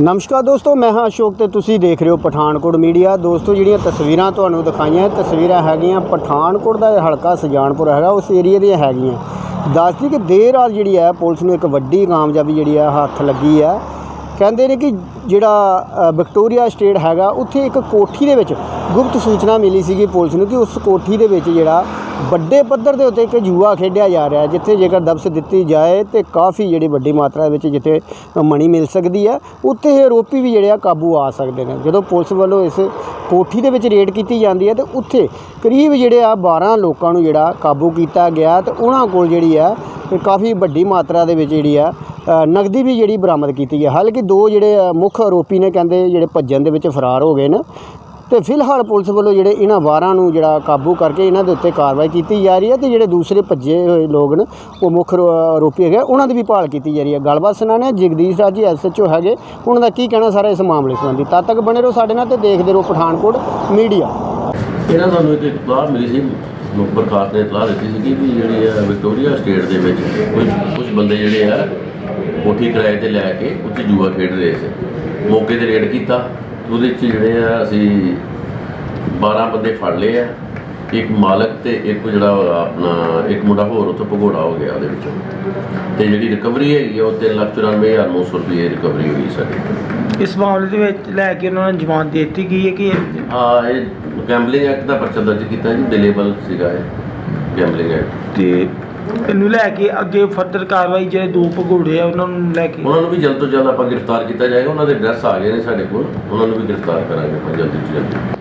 ਨਮਸਕਾਰ ਦੋਸਤੋ, ਮੈਂ ਹਾਂ ਅਸ਼ੋਕ ਤੇ ਤੁਸੀਂ ਦੇਖ ਰਹੇ ਹੋ ਪਠਾਨਕੋਟ ਮੀਡੀਆ। ਦੋਸਤੋ, ਜਿਹੜੀਆਂ ਤਸਵੀਰਾਂ ਤੁਹਾਨੂੰ ਦਿਖਾਈਆਂ ਤਸਵੀਰਾਂ ਹੈਗੀਆਂ ਪਠਾਨਕੋਟ ਦਾ ਹਲਕਾ ਸੁਜਾਨਪੁਰ ਹੈਗਾ, ਉਸ ਏਰੀਆ ਦੀਆਂ ਹੈਗੀਆਂ। ਦੱਸਦੀ ਕਿ ਦੇਰ ਰਾਤ ਜਿਹੜੀ ਹੈ, ਪੁਲਿਸ ਨੂੰ ਇੱਕ ਵੱਡੀ ਕਾਮਯਾਬੀ ਜਿਹੜੀ ਹੈ, ਹੱਥ ਲੱਗੀ ਹੈ। ਕਹਿੰਦੇ ਨੇ ਕਿ ਜਿਹੜਾ ਵਿਕਟੋਰੀਆ ਸਟੇਟ ਹੈਗਾ, ਉੱਥੇ ਇੱਕ ਕੋਠੀ ਦੇ ਵਿੱਚ ਗੁਪਤ ਸੂਚਨਾ ਮਿਲੀ ਸੀਗੀ ਪੁਲਿਸ ਨੂੰ ਕਿ ਉਸ ਕੋਠੀ ਦੇ ਵਿੱਚ ਜਿਹੜਾ ਵੱਡੇ ਪੱਧਰ ਦੇ ਉੱਤੇ ਇੱਕ ਜੂਆ ਖੇਡਿਆ ਜਾ ਰਿਹਾ ਜਿੱਥੇ ਜੇਕਰ ਦਬਸ ਦਿੱਤੀ ਜਾਏ ਤੇ ਕਾਫੀ ਜਿਹੜੀ ਵੱਡੀ ਮਾਤਰਾ ਦੇ ਵਿੱਚ ਜਿੱਥੇ ਮਣੀ ਮਿਲ ਸਕਦੀ ਹੈ, ਉੱਥੇ ਇਹ ਆਰੋਪੀ ਵੀ ਜਿਹੜੇ ਆ ਕਾਬੂ ਆ ਸਕਦੇ ਨੇ। ਜਦੋਂ ਪੁਲਿਸ ਵੱਲੋਂ ਇਸ ਕੋਠੀ ਦੇ ਵਿੱਚ ਰੇਡ ਕੀਤੀ ਜਾਂਦੀ ਹੈ ਤੇ ਉੱਥੇ ਕਰੀਬ ਜਿਹੜੇ ਆ 12 ਲੋਕਾਂ ਨੂੰ ਜਿਹੜਾ ਕਾਬੂ ਕੀਤਾ ਗਿਆ ਤੇ ਉਹਨਾਂ ਕੋਲ ਜਿਹੜੀ ਆ ਕਾਫੀ ਵੱਡੀ ਮਾਤਰਾ ਦੇ ਵਿੱਚ ਜਿਹੜੀ ਆ ਨਗਦੀ ਵੀ ਜਿਹੜੀ ਬਰਾਮਦ ਕੀਤੀ ਹੈ। ਹਾਲਾਂਕਿ ਦੋ ਜਿਹੜੇ ਮੁੱਖ ਆਰੋਪੀ ਨੇ ਕਹਿੰਦੇ ਜਿਹੜੇ ਭੱਜਣ ਦੇ ਵਿੱਚ ਫਰਾਰ ਹੋ ਗਏ ਨੇ। ਤੇ ਫਿਲਹਾਲ ਪੁਲਿਸ ਵੱਲੋਂ ਜਿਹੜੇ ਇਹਨਾਂ ਵਾਰਾਂ ਨੂੰ ਜਿਹੜਾ ਕਾਬੂ ਕਰਕੇ ਇਹਨਾਂ ਦੇ ਉੱਤੇ ਕਾਰਵਾਈ ਕੀਤੀ ਜਾ ਰਹੀ ਹੈ ਤੇ ਜਿਹੜੇ ਦੂਸਰੇ ਭੱਜੇ ਹੋਏ ਲੋਕ ਨੇ, ਉਹ ਮੁੱਖ ਆਰੋ- ਆਰੋਪੀ ਹੈਗੇ ਉਹਨਾਂ ਦੀ ਵੀ ਭਾਲ ਕੀਤੀ ਜਾ ਰਹੀ ਹੈ। ਗੱਲਬਾਤ ਸੁਣਾਣੇ ਜਗਦੀਸ਼ ਰਾਜ ਜੀ ਐਸਐਚਓ ਹੈਗੇ। ਉਹਨਾਂ ਦਾ ਕੀ ਕਹਿਣਾ ਸਾਰਾ ਇਸ ਮਾਮਲੇ ਸੰਬੰਧੀ? ਤਦ ਤੱਕ ਬਣੇ ਰਹੋ ਸਾਡੇ ਨਾਲ ਤੇ ਦੇਖਦੇ ਰਹੋ ਪਠਾਨਕੋਟ ਮੀਡੀਆ। ਇਹਨਾਂ ਸਾਨੂੰ ਇੱਕ ਇਤਲਾਹ ਮਿਲੀ ਸੀ ਪ੍ਰਕਾਸ਼ ਨੇ ਇਤਲਾਹ ਦਿੱਤੀ ਸੀ ਕਿ ਜਿਹੜੇ ਵਿਕਟੋਰੀਆ ਸਟੇਟ ਦੇ ਵਿੱਚ ਕੁਝ ਕੁਝ ਬੰਦੇ ਜਿਹੜੇ ਆ ਕੋਠੀ ਕਿਰਾਏ ਤੇ ਲੈ ਕੇ ਉੱਥੇ ਜੂਆ ਖੇਡ ਰਹੇ ਸੀ। ਮੌਕੇ ਤੇ ਰੇਡ ਕੀਤਾ। ਉਹਦੇ ਵਿੱਚ ਜਿਹੜੇ ਆ ਅਸੀਂ 12 ਬੰਦੇ ਫੜ ਲਏ ਆ। ਇੱਕ ਮਾਲਕ ਤੇ ਇੱਕ ਜਿਹੜਾ ਆਪਣਾ ਇੱਕ ਮੁੰਡਾ ਹੋਰ ਉੱਥੇ ਭਗੌੜਾ ਹੋ ਗਿਆ ਉਹਦੇ ਵਿੱਚੋਂ। ਤੇ ਜਿਹੜੀ ਰਿਕਵਰੀ ਹੈਗੀ ਆ ਉਹ 394900 ਰੁਪਏ ਰਿਕਵਰੀ ਹੋਈ ਸਾਡੀ। ਇਸ ਮਾਮਲੇ ਦੇ ਵਿੱਚ ਲੈ ਕੇ ਉਹਨਾਂ ਨੂੰ ਜ਼ਮਾਨਤ ਦੇ ਦਿੱਤੀ ਗਈ ਹੈ ਕਿ ਹਾਂ ਇਹ ਗੈਂਬਲਿੰਗ ਐਕਟ ਦਾ ਪਰਚਾ ਦਰਜ ਕੀਤਾ ਜੀ ਡਿਲੇਬਲ ਸੀਗਾ ਇਹ ਗੈਂਬਲਿੰਗ ਐਕਟ ਤੇ ਇਹਨੂੰ ਲੈ ਕੇ ਅੱਗੇ ਫਰਦਰ ਕਾਰਵਾਈ ਜਿਹੜੇ ਦੋ ਭਗੌੜੇ ਆ, ਉਹਨਾਂ ਨੂੰ ਲੈ ਕੇ। ਉਹਨਾਂ ਨੂੰ ਵੀ ਜਲਦ ਤੋਂ ਜਲਦ ਆਪਾਂ ਗ੍ਰਿਫਤਾਰ ਕੀਤਾ ਜਾਏਗਾ, ਉਹਨਾਂ ਦੇ ਐਡਰੈਸ ਆ ਗਏ ਨੇ ਸਾਡੇ ਕੋਲ, ਉਹਨਾਂ ਨੂੰ ਵੀ ਗ੍ਰਿਫਤਾਰ ਕਰਾਂਗੇ ਆਪਾਂ ਜਲਦੀ ਤੋਂ ਜਲਦੀ।